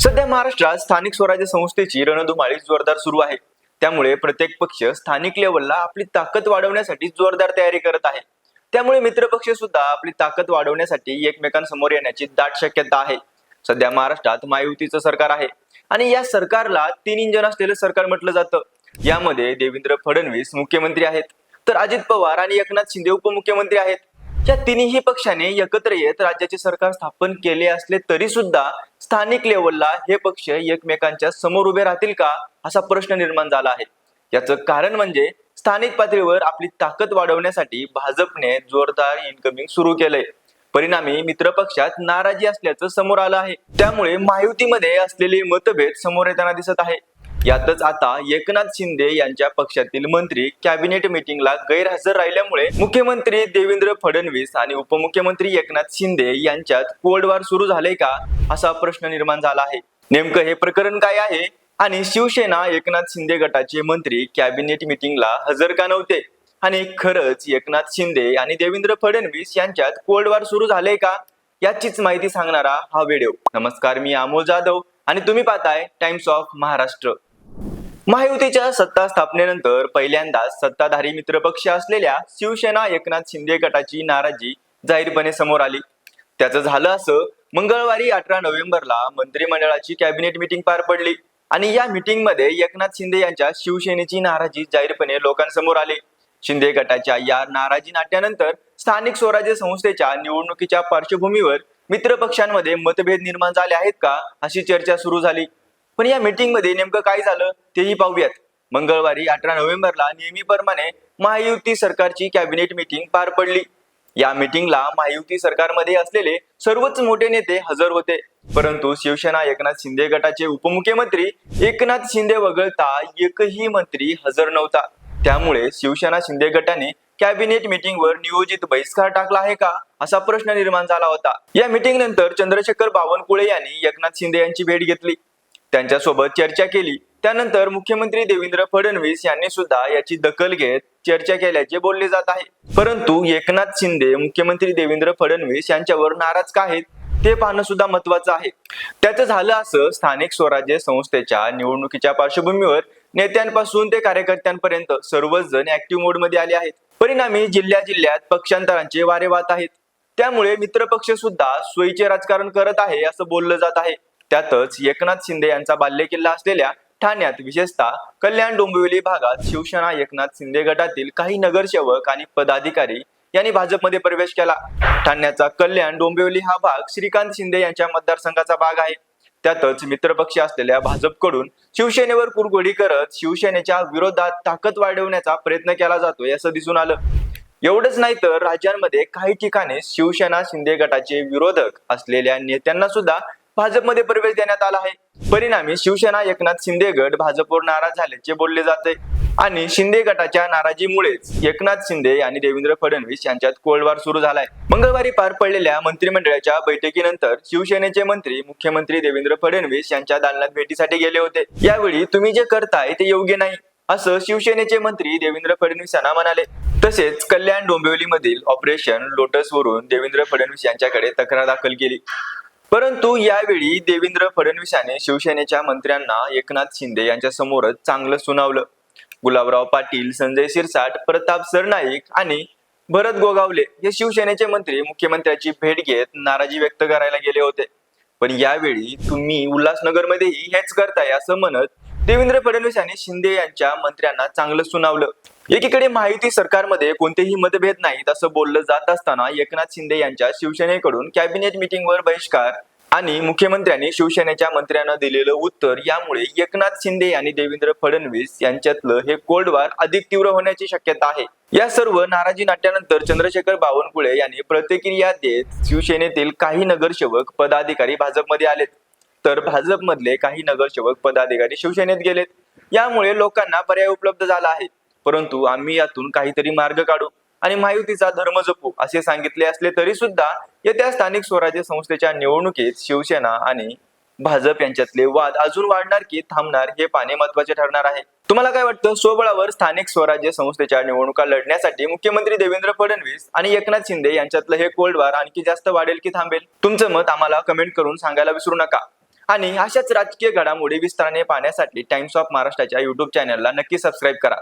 सध्या महाराष्ट्रात स्थानिक स्वराज्य संस्थेची रणधुमाळी जोरदार सुरू आहे. त्यामुळे प्रत्येक पक्ष स्थानिक लेवलला आपली ताकद वाढवण्यासाठी जोरदार तयारी करत आहे. त्यामुळे मित्रपक्ष सुद्धा आपली ताकद वाढवण्यासाठी एकमेकांसमोर येण्याची दाट शक्यता आहे. सध्या महाराष्ट्रात महायुतीचं सरकार आहे आणि या सरकारला तीन इंजन असलेलं सरकार म्हटलं जातं. यामध्ये देवेंद्र फडणवीस मुख्यमंत्री आहेत. तर अजित पवार आणि एकनाथ शिंदे उपमुख्यमंत्री आहेत. या तिन्ही पक्षाने एकत्र येत राज्याचे सरकार स्थापन केले असले तरी सुद्धा स्थानिक लेवलला हे पक्ष एकमेकांच्या समोर उभे राहतील का असा प्रश्न निर्माण झाला आहे. याचं कारण म्हणजे स्थानिक पातळीवर आपली ताकद वाढवण्यासाठी भाजपने जोरदार इन्कमिंग सुरू केलंय. परिणामी मित्र पक्षात नाराजी असल्याचं समोर आलं आहे. त्यामुळे महायुतीमध्ये असलेले मतभेद समोर येताना दिसत आहे. यातच आता एकनाथ शिंदे यांच्या पक्षातील मंत्री कॅबिनेट मीटिंगला गैरहजर राहिल्यामुळे मुख्यमंत्री देवेंद्र फडणवीस आणि उपमुख्यमंत्री एकनाथ शिंदे यांच्यात कोल्डवार सुरू झाले का असा प्रश्न निर्माण झाला आहे. नेमकं हे प्रकरण काय आहे आणि शिवसेना एकनाथ शिंदे गटाचे मंत्री कॅबिनेट मीटिंगला हजर का नव्हते? आणि खरंच एकनाथ शिंदे आणि देवेंद्र फडणवीस यांच्यात कोल्डवार सुरू झाले का? याचीच माहिती सांगणारा हा व्हिडिओ. नमस्कार मी अमोल जाधव आणि तुम्ही पाहताय टाइम्स ऑफ महाराष्ट्र. महायुतीच्या सत्ता स्थापनेनंतर पहिल्यांदाच सत्ताधारी मित्रपक्ष असलेल्या शिवसेना एकनाथ शिंदे गटाची नाराजी जाहीरपणे समोर आली. त्याचं झालं असं मंगळवारी अठरा नोव्हेंबरला मंत्रिमंडळाची कॅबिनेट मीटिंग पार पडली आणि या मीटिंगमध्ये एकनाथ शिंदे यांच्या शिवसेनेची नाराजी जाहीरपणे लोकांसमोर आली. शिंदे गटाच्या या नाराजी नाट्यानंतर स्थानिक स्वराज्य संस्थेच्या निवडणुकीच्या पार्श्वभूमीवर मित्रपक्षांमध्ये मतभेद निर्माण झाले आहेत का अशी चर्चा सुरू झाली. पण या मीटिंगमध्ये नेमकं काय झालं तेही पाहूयात. मंगळवारी अठरा नोव्हेंबरला नेहमीप्रमाणे महायुती सरकारची कॅबिनेट मीटिंग पार पडली. या मीटिंगला महायुती सरकारमध्ये असलेले सर्वच मोठे नेते हजर होते. परंतु शिवसेना एकनाथ शिंदे गटाचे उपमुख्यमंत्री एकनाथ शिंदे वगळता एकही मंत्री हजर नव्हता. त्यामुळे शिवसेना शिंदे गटाने कॅबिनेट मीटिंगवर नियोजित बहिष्कार टाकला आहे का असा प्रश्न निर्माण झाला होता. या मीटिंग नंतर चंद्रशेखर बावनकुळे यांनी एकनाथ शिंदे यांची भेट घेतली. त्यांच्यासोबत चर्चा केली. त्यानंतर मुख्यमंत्री देवेंद्र फडणवीस यांनी सुद्धा याची दखल घेत चर्चा केल्याचे बोलले जात आहे. परंतु एकनाथ शिंदे मुख्यमंत्री देवेंद्र फडणवीस यांच्यावर नाराज का आहेत? ते पाहणं सुद्धा महत्वाचं आहे. त्याचं झालं असं स्थानिक स्वराज्य संस्थेच्या निवडणुकीच्या पार्श्वभूमीवर नेत्यांपासून ते कार्यकर्त्यांपर्यंत सर्वच जण ऍक्टिव्ह मोडमध्ये आले आहेत. परिणामी जिल्ह्या जिल्ह्यात पक्षांतरांचे वारे वाहत आहेत. त्यामुळे मित्रपक्ष सुद्धा सोयीचे राजकारण करत आहे असं बोललं जात आहे. त्यातच एकनाथ शिंदे यांचा बाल्यकिल्ला असलेल्या ठाण्यात विशेषतः कल्याण डोंबिवली भागात शिवसेना एकनाथ शिंदे गटातील काही नगरसेवक आणि पदाधिकारी यांनी भाजपमध्ये प्रवेश केला. ठाण्याचा कल्याण डोंबिवली हा भाग श्रीकांत शिंदे यांच्या मतदारसंघाचा भाग आहे. त्यातच मित्रपक्ष असलेल्या भाजपकडून शिवसेनेवर कुरघोडी करत शिवसेनेच्या विरोधात ताकद वाढवण्याचा प्रयत्न केला जातोय असं दिसून आलं. एवढंच नाही तर राज्यांमध्ये काही ठिकाणी शिवसेना शिंदे गटाचे विरोधक असलेल्या नेत्यांना सुद्धा भाजपमध्ये प्रवेश देण्यात आला आहे. परिणामी शिवसेना एकनाथ शिंदे गट भाजपवर नाराज झाल्याचे बोलले जाते. आणि शिंदे गटाच्या नाराजीमुळेच एकनाथ शिंदे आणि देवेंद्र फडणवीस यांच्यात कोल्डवार सुरू झालाय. मंगळवारी पार पडलेल्या मंत्रिमंडळाच्या बैठकीनंतर शिवसेनेचे मंत्री मुख्यमंत्री देवेंद्र फडणवीस यांच्या दालनात भेटीसाठी गेले होते. यावेळी तुम्ही जे करताय ते योग्य नाही असं शिवसेनेचे मंत्री देवेंद्र फडणवीस यांना म्हणाले. तसेच कल्याण डोंबिवलीमधील ऑपरेशन लोटस वरून देवेंद्र फडणवीस यांच्याकडे तक्रार दाखल केली. परंतु यावेळी देवेंद्र फडणवीस शिवसेनेच्या मंत्र्यांना एकनाथ शिंदे यांच्या समोरच चांगलं सुनावलं. गुलाबराव पाटील संजय शिरसाट प्रताप सरनाईक आणि भरत गोगावले हे शिवसेनेचे मंत्री मुख्यमंत्र्याची भेट घेत नाराजी व्यक्त करायला गेले होते. पण यावेळी तुम्ही उल्हासनगरमध्येही हेच करताय असं म्हणत देवेंद्र फडणवीस यांनी शिंदे यांच्या मंत्र्यांना चांगलं सुनावलं. एकीकडे माहिती सरकारमध्ये कोणतेही मतभेद नाहीत असं बोललं जात असताना एकनाथ शिंदे यांच्या शिवसेनेकडून कॅबिनेट मीटिंगवर बहिष्कार आणि मुख्यमंत्र्यांनी शिवसेनेच्या मंत्र्यांना दिलेलं उत्तर यामुळे एकनाथ शिंदे आणि देवेंद्र फडणवीस यांच्यातलं हे कोल्ड वार अधिक तीव्र होण्याची शक्यता आहे. या सर्व नाराजी नाट्यानंतर चंद्रशेखर बावनकुळे यांनी प्रतिक्रिया देत शिवसेनेतील काही नगरसेवक पदाधिकारी भाजपमध्ये आलेत. तर भाजपमधले काही नगरसेवक पदाधिकारी शिवसेनेत गेलेत. यामुळे लोकांना पर्याय उपलब्ध झाला आहे. परंतु आम्ही यातून काहीतरी मार्ग काढू आणि महायुतीचा धर्म जपू असे सांगितले असले तरी सुद्धा येत्या स्थानिक स्वराज्य संस्थेच्या निवडणुकीत शिवसेना आणि भाजप यांच्यातले वाद अजून वाढणार की थांबणार हे पाने महत्त्वाचे ठरणार आहे. तुम्हाला काय वाटतं? स्वबळावर स्थानिक स्वराज्य संस्थेच्या निवडणुका लढण्यासाठी मुख्यमंत्री देवेंद्र फडणवीस आणि एकनाथ शिंदे यांच्यातलं हे कोल्ड वार आणखी जास्त वाढेल की थांबेल? तुमचं मत आम्हाला कमेंट करून सांगायला विसरू नका. आणि अशाच राजकीय घडामोडी विस्ताराने पाहण्यासाठी टाइम्स ऑफ महाराष्ट्राच्या युट्यूब चॅनलला नक्की सबस्क्राईब करा.